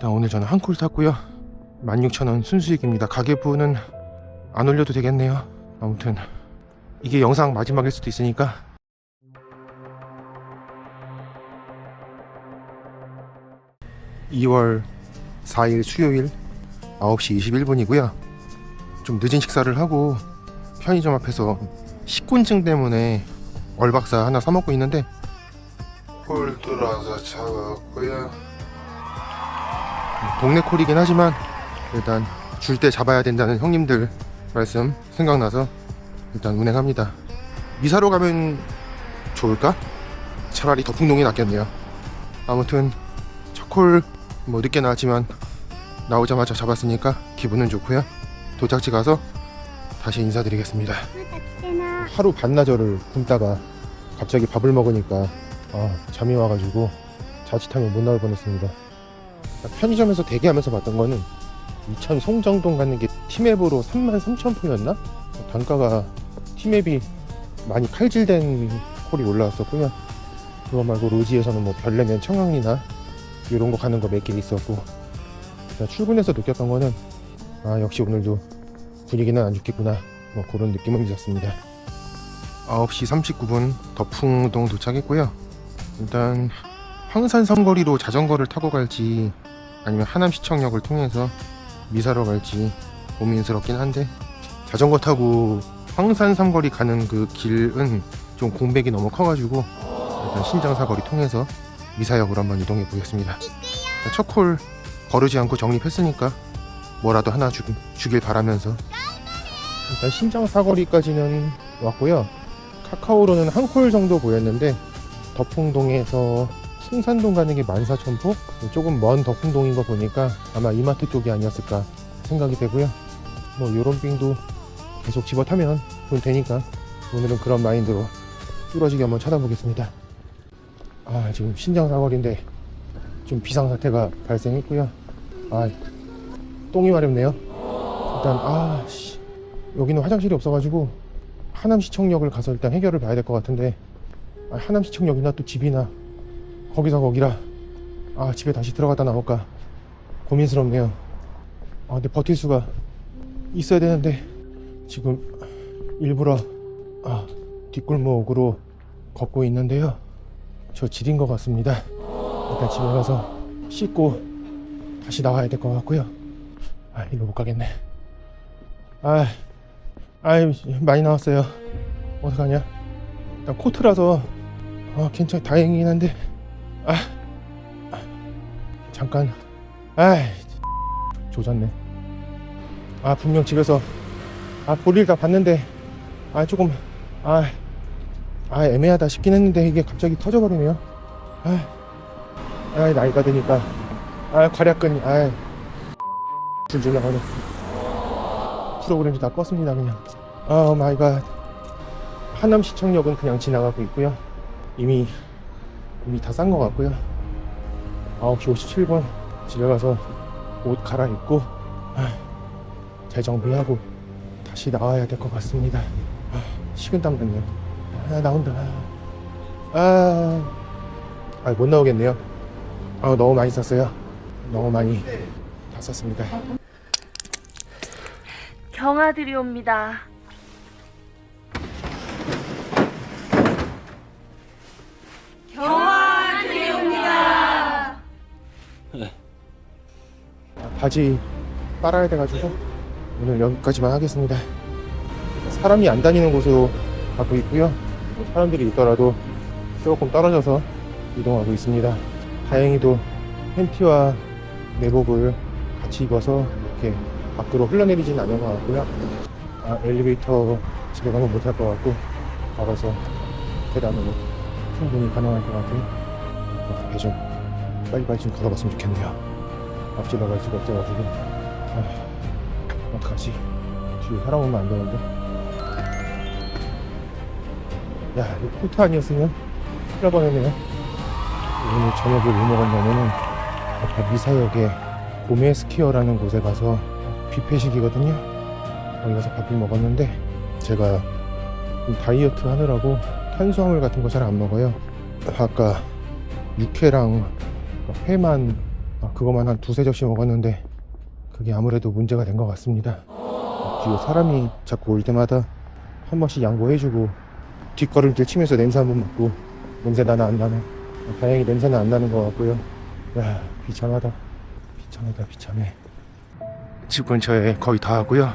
일단 오늘 저는 한콜 탔고요. 16,000원 순수익입니다. 가계부는 안 올려도 되겠네요. 아무튼 이게 영상 마지막일 수도 있으니까. (2월 4일) 수요일 9시 21분이고요. 좀 늦은 식사를 하고 편의점 앞에서 식곤증 때문에 얼박사 하나 사 먹고 있는데. 콜 들어와서 차갑고요 동네 콜이긴 하지만 일단 줄 때 잡아야 된다는 형님들 말씀 생각나서 일단 운행합니다 미사로 가면 좋을까? 차라리 덕풍동이 낫겠네요 아무튼 첫콜 뭐 늦게 나왔지만 나오자마자 잡았으니까 기분은 좋고요 도착지 가서 다시 인사드리겠습니다 하루 반나절을 굶다가 갑자기 밥을 먹으니까 아, 잠이 와가지고 자칫하면 못 나올 뻔했습니다. 편의점에서 대기하면서 봤던 거는 이천 송정동 가는 게 티맵으로 33,000포였나? 단가가 티맵이 많이 칼질된 콜이 올라왔었고요. 그거 말고 로지에서는 뭐 별내면 청량리나 이런 거 가는 거 몇 개 있었고 출근해서 느꼈던 거는 아 역시 오늘도 분위기는 안 좋겠구나 뭐 그런 느낌을 가졌습니다. 9시 39분 덕풍동 도착했고요. 일단 황산 삼거리로 자전거를 타고 갈지 아니면 하남시청역을 통해서 미사로 갈지 고민스럽긴 한데 자전거 타고 황산 삼거리 가는 그 길은 좀 공백이 너무 커가지고 일단 신장 사거리 통해서 미사역으로 한번 이동해 보겠습니다. 첫 콜 거르지 않고 정립했으니까 뭐라도 하나 주, 주길 바라면서 일단 신장 사거리까지는 왔고요. 카카오로는 한 콜 정도 보였는데 덕풍동에서 풍산동 가는 게 14,000포? 조금 먼 덕풍동인 거 보니까 아마 이마트 쪽이 아니었을까 생각이 되고요. 뭐 요런 빙도 계속 집어 타면 돈 되니까 오늘은 그런 마인드로 뚫어지게 한번 찾아보겠습니다. 아 지금 신장 사거리인데 좀 비상 사태가 발생했고요. 아 똥이 마렵네요. 일단 아 씨 여기는 화장실이 없어가지고 하남시청역을 가서 일단 해결을 봐야 될 것 같은데 아, 하남시청역이나 또 집이나 거기서 거기라. 아 집에 다시 들어갔다 나올까 고민스럽네요. 아 근데 버틸 수가 있어야 되는데 지금 일부러 아 뒷골목으로 걷고 있는데요. 저 지린 것 같습니다. 일단 집에 가서 씻고 다시 나와야 될 것 같고요. 아 일로 못 가겠네. 아 아유 많이 나왔어요. 어떡하냐? 일단 코트라서 아 괜찮 다행이긴 한데 아, 아 잠깐. 아이 조졌네. 아 분명 집에서 아 볼일 다 봤는데 아 조금 아, 아 애매하다 싶긴 했는데 이게 갑자기 터져버리네요. 아, 아 나이가 드니까 아 괄약근이 아 줄줄 나가네 프로그램도 다 껐습니다 그냥. 아 마이 갓. 하남 시청역은 그냥 지나가고 있고요. 이미 이미 다 싼 것 같고요. 9시 57분 집에 가서 옷 갈아입고 아, 재정비하고 다시 나와야 될 것 같습니다. 아, 식은땀 나네요. 아 나온다. 아, 아, 못 나오겠네요. 아 너무 많이 쌌어요. 너무 많이 다 쌌습니다. 경아들이 옵니다. 바지 빨아야 돼가지고 오늘 여기까지만 하겠습니다. 사람이 안 다니는 곳으로 가고 있고요. 사람들이 있더라도 조금 떨어져서 이동하고 있습니다. 다행히도 팬티와 내복을 같이 입어서 이렇게 밖으로 흘러내리진 않은 것 같고요. 아, 엘리베이터 집에 가면 못할 것 같고 걸어서 계단으로 충분히 가능할 것 같아요. 배 좀 빨리빨리 좀 걸어봤으면 좋겠네요. 앞질 나갈 수가 없어가지고. 아, 어떡하지? 뒤에 사람 오면 안 되는데. 야 이거 코트 아니었으면 큰일 날 뻔했네요. 오늘 저녁에 뭐 먹었냐면은 아까 미사역에 고메 스키어라는 곳에 가서 뷔페식이거든요. 거기 가서 밥을 먹었는데 제가 좀 다이어트 하느라고 탄수화물 같은 거 잘 안 먹어요. 아까 육회랑 회만 아, 그것만 한 두세 접시 먹었는데 그게 아무래도 문제가 된 것 같습니다. 뒤에 사람이 자꾸 올 때마다 한 번씩 양보해주고 뒷걸음질 치면서 냄새 한 번 맡고 냄새 나나 안 나나 다행히 냄새는 안 나는 것 같고요. 야 비참하다 비참하다 비참해. 집 근처에 거의 다 하고요.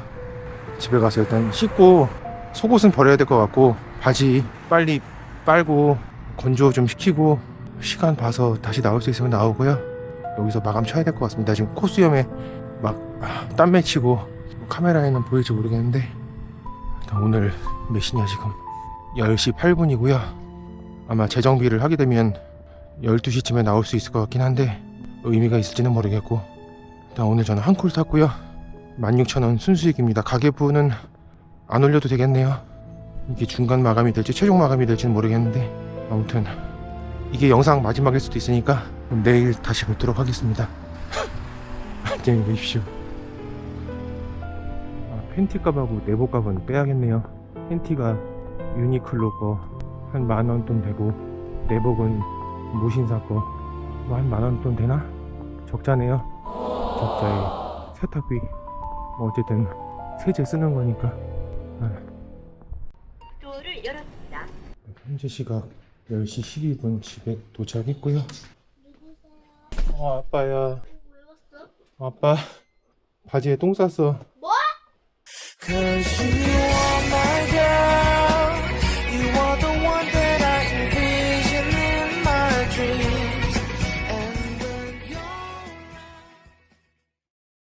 집에 가서 일단 씻고 속옷은 버려야 될 것 같고 바지 빨리 빨고 건조 좀 시키고 시간 봐서 다시 나올 수 있으면 나오고요. 여기서 마감 쳐야 될 것 같습니다. 지금 코수염에 막 땀 맺히고 카메라에는 보일지 모르겠는데 오늘 몇 시냐 지금 10시 8분이고요. 아마 재정비를 하게 되면 12시쯤에 나올 수 있을 것 같긴 한데 의미가 있을지는 모르겠고 일단 오늘 저는 한콜 샀고요. 16,000원 순수익입니다. 가계부는 안 올려도 되겠네요. 이게 중간 마감이 될지 최종 마감이 될지는 모르겠는데 아무튼 이게 영상 마지막일 수도 있으니까 내일 다시 뵙도록 하겠습니다. 안녕히 계십시오. 아, 팬티 값하고 내복 값은 빼야겠네요. 팬티가 유니클로 거 한 만 원 돈 되고 내복은 무신사 거뭐한만 원 돈 되나? 적자네요. 적자에 세탁비 뭐 어쨌든 세제 쓰는 거니까 아, 도어를 열었습니다. 현재 시각 10시 12분 집에 도착했고요. 어, 아빠야. 뭐 왜 왔어? 아빠 바지에 똥 쌌어. 뭐? 그